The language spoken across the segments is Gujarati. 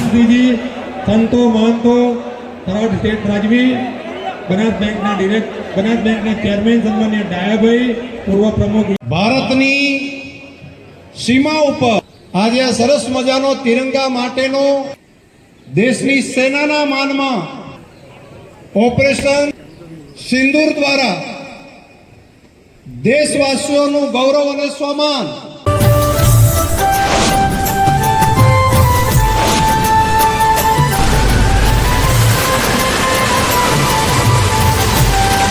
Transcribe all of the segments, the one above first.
શ્રીજી સંતો, મહંતો થરાદ શેઠ રાજવી, બનાસ બેંકના ડિરેક્ટ બનાસ બેંકના ચેરમેન સન્માન્ય ડાયાભાઈ, પૂર્વ પ્રમુખ ભારતની સીમા ઉપર આજે આ સરસ મજાનો તિરંગા માટેનો દેશની સેનાના માનમાં ઓપરેશન સિંદૂર દ્વારા દેશવાસીઓનું ગૌરવ અને સ્વમાન.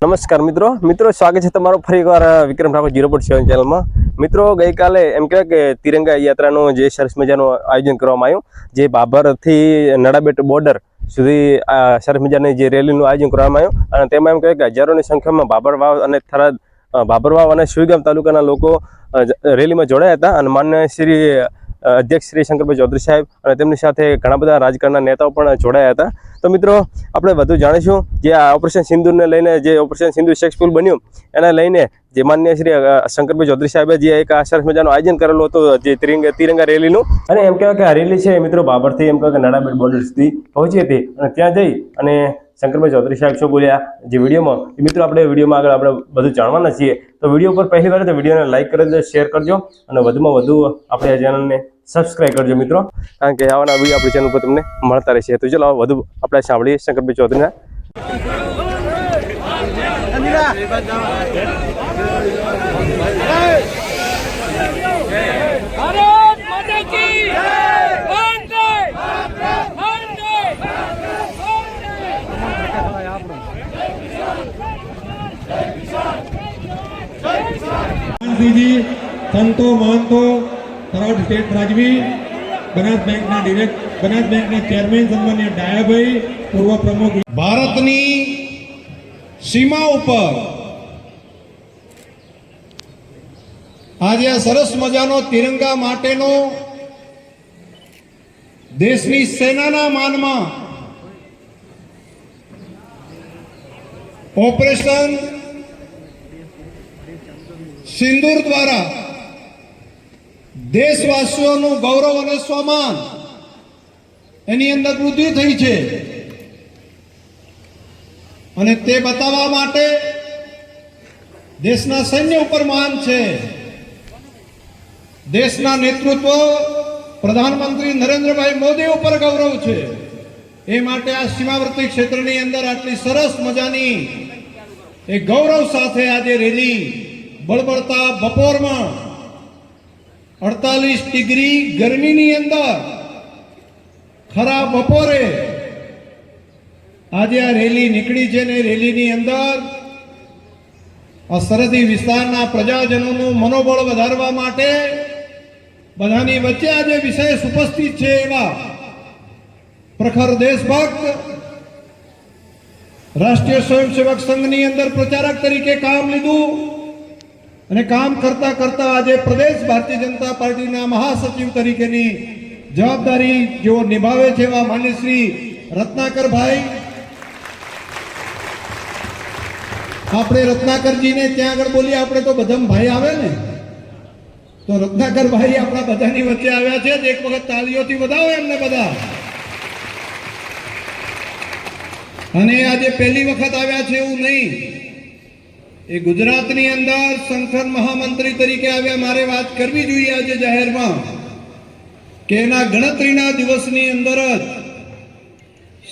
નમસ્કાર મિત્રો. મિત્રો, સ્વાગત છે તમારો ફરી એકવાર Vikram Thakor zero point seven ચેનલમાં. મિત્રો, ગઈકાલે એમ કહેવાય કે તિરંગા યાત્રાનું જે સરસ મજાનું આયોજન કરવામાં આવ્યું, જે બાબરથી નડાબેટ બોર્ડર સુધી સરસ મજાની જે રેલીનું આયોજન કરવામાં આવ્યું. અને તેમાં એમ કહેવાય કે હજારોની સંખ્યામાં બાબર વાવ અને થરાદ અ, અને શિવગામ તાલુકાના લોકો રેલીમાં જોડાયા હતા અને માન્ય શ્રી અધ્યક્ષ શ્રી શંકરભાઈ ચૌધરી સાહેબ અને તેમની સાથે ઘણા બધા રાજકારણના નેતાઓ પણ જોડાયા હતા. તો મિત્રો આપણે વધુ જાણીશું જે આ ઓપરેશન સિંધુને લઈને જે ઓપરેશન સિંધુ સક્સેસફુલ બન્યું એને લઈને જે માન્ય શ્રી શંકરભાઈ ચૌધરી સાહેબે જે એક સરસ મજાનું આયોજન કરેલું હતું જે તિરંગા તિરંગા રેલીનું. અને એમ કહેવાય કે આ રેલી છે મિત્રો બાબરથી એમ કહેવાય કે નાડાબેટ બોર્ડર સુધી પહોંચી હતી. અને ત્યાં જઈ અને શંકરભાઈ ચૌધરી સાહેબ શું બોલ્યા? જે વિડીયોમાં મિત્રો આપણે વિડીયોમાં આગળ આપણે બધું જાણવાના છીએ. તો વીડિયો પર પહેલી વાર તો વિડીયોને લાઈક દેજો, શેર કરજો, અને વધુમાં વધુ આપણે આ ચેનલને સબસ્ક્રાઇબ કરજો મિત્રો. કારણ કે આવાના વીડિયો આપણી ચેનલ પર તમને મળતા રહેશે. તો ચલો વધુ આપણે સાંભળીએ શંકરભાઈ ચૌધરીના. શ્રીજી સંતો, મહંતો થરાદ સ્ટેટ રાજવી, બનાસ બેંકના ડિરેક્ટ બનાસ બેંકના ચેરમેન સન્માન્ય ડાયાભાઈ, પૂર્વ પ્રમુખ ભારતની સીમા ઉપર આજે આ સરસ મજાનો તિરંગા માટેનો દેશની સેનાના માનમાં ઓપરેશન સિંદૂર દ્વારા દેશવાસીઓનું ગૌરવ અને સ્વમાન એની અંદર વૃદ્ધિ થઈ છે. અને તે બતાવવા માટે દેશના સૈન્ય ઉપર માન છે. દેશના નેતૃત્વ પ્રધાનમંત્રી નરેન્દ્રભાઈ મોદી ઉપર ગૌરવ છે. એ માટે આ સીમાવર્તી ક્ષેત્રની અંદર આટલી સરસ મજાની એ ગૌરવ સાથે આજે રેલી બળબડતા બપોરમાં અડતાલીસ ડિગ્રી ગરમીની અંદર ખરા બપોરે આજે આ રેલી નીકળી છે ને રેલીની અંદર આ સરહદી વિસ્તારના પ્રજાજનોનું મનોબળ વધારવા માટે બધાની વચ્ચે આજે વિશેષ ઉપસ્થિત છે એવા પ્રખર દેશભક્ત, રાષ્ટ્રીય સ્વયંસેવક સંઘની અંદર પ્રચારક તરીકે કામ લીધું. અને કામ કરતા કરતા આજે પ્રદેશ ભારતીય જનતા પાર્ટીના મહાસચિવ તરીકેની જવાબદારી જેઓ નિભાવે છે એવા માન્ય શ્રી રત્નાકરભાઈ. આપણે રત્નાકરજીને ત્યાં આગળ બોલીએ, આપણે તો બધા ભાઈ આવે ને? તો રત્નાકરભાઈ આપણા બધાની વચ્ચે આવ્યા છે, એક વખત તાલીઓથી વધાવો એમને બધા. અને આજે પહેલી વખત આવ્યા છે એવું નહીં. એ ગુજરાતની અંદર સંગઠન મહામંત્રી તરીકે આવ્યા, મારે વાત કરવી જોઈએ આજે જાહેરમાં કે એના ગણતરીના દિવસની અંદર જ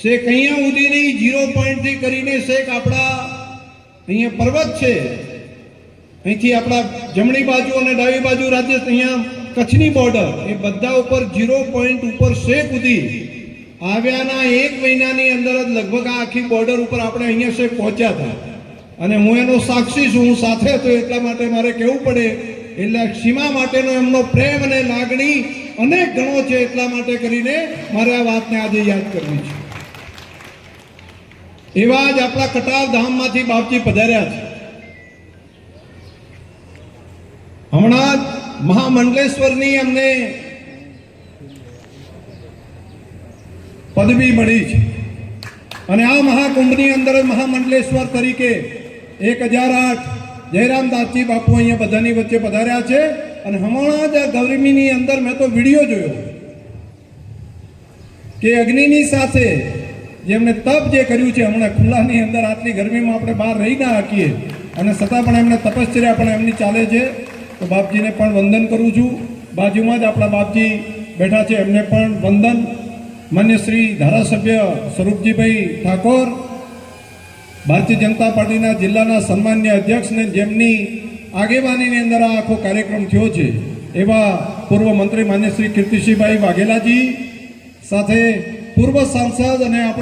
શેખ અહીંયા સુધીની જીરો પોઈન્ટથી કરીને શેખ આપણા અહીંયા પર્વત છે. અહીંથી આપણા જમણી બાજુ અને ડાબી બાજુ રાજ્ય અહીંયા કચ્છની બોર્ડર એ બધા ઉપર જીરો પોઈન્ટ ઉપર શેખ સુધી આવ્યાના એક મહિનાની અંદર જ લગભગ આખી બોર્ડર ઉપર આપણે અહીંયા શેખ પહોંચ્યા હતા. અને હું એનો સાક્ષી છું, હું સાથે હતો એટલા માટે મારે કહેવું પડે, એટલે સીમા માટેનો એમનો પ્રેમ અને લાગણી અનેક ગણો છે એટલા માટે કરીને મારે આ વાતને આજે યાદ કરવી છે. એવા જ આપણા કટાર ધામમાંથી બાપજી પધાર્યા છે. હમણાં જ મહામંડલેશ્વરની અમને પદવી મળી છે. અને આ મહાકુંભની અંદર મહામંડલેશ્વર તરીકે એક હજાર આઠ. જયરામદાસજી બાપુ અહીંયા બધાની વચ્ચે પધાર્યા છે અને હમણાં જ આ ગરમીની અંદર મેં તો વીડિયો જોયો કે અગ્નિની સાથે જેમણે તપ જે કર્યું છે, હમણાં ખુલ્લાની અંદર આટલી ગરમીમાં આપણે બહાર રહી ના શકીએ અને છતાં પણ એમને તપશ્ચર્યા પણ એમની ચાલે છે. તો બાપજીને પણ વંદન કરું છું. બાજુમાં જ આપણા બાપજી બેઠા છે, એમને પણ વંદન. માન્ય શ્રી ધારાસભ્ય સ્વરૂપજીભાઈ ઠાકોર ભારતીય જનતા પાર્ટીના જિલ્લાના સન્માન્ય અધ્યક્ષને જેમની આગેવાનીની અંદર આ આખો કાર્યક્રમ થયો છે, એવા પૂર્વ મંત્રી માન્ય શ્રી કીર્તિસિંહભાઈ વાઘેલાજી, સાથે પૂર્વ સાંસદ અને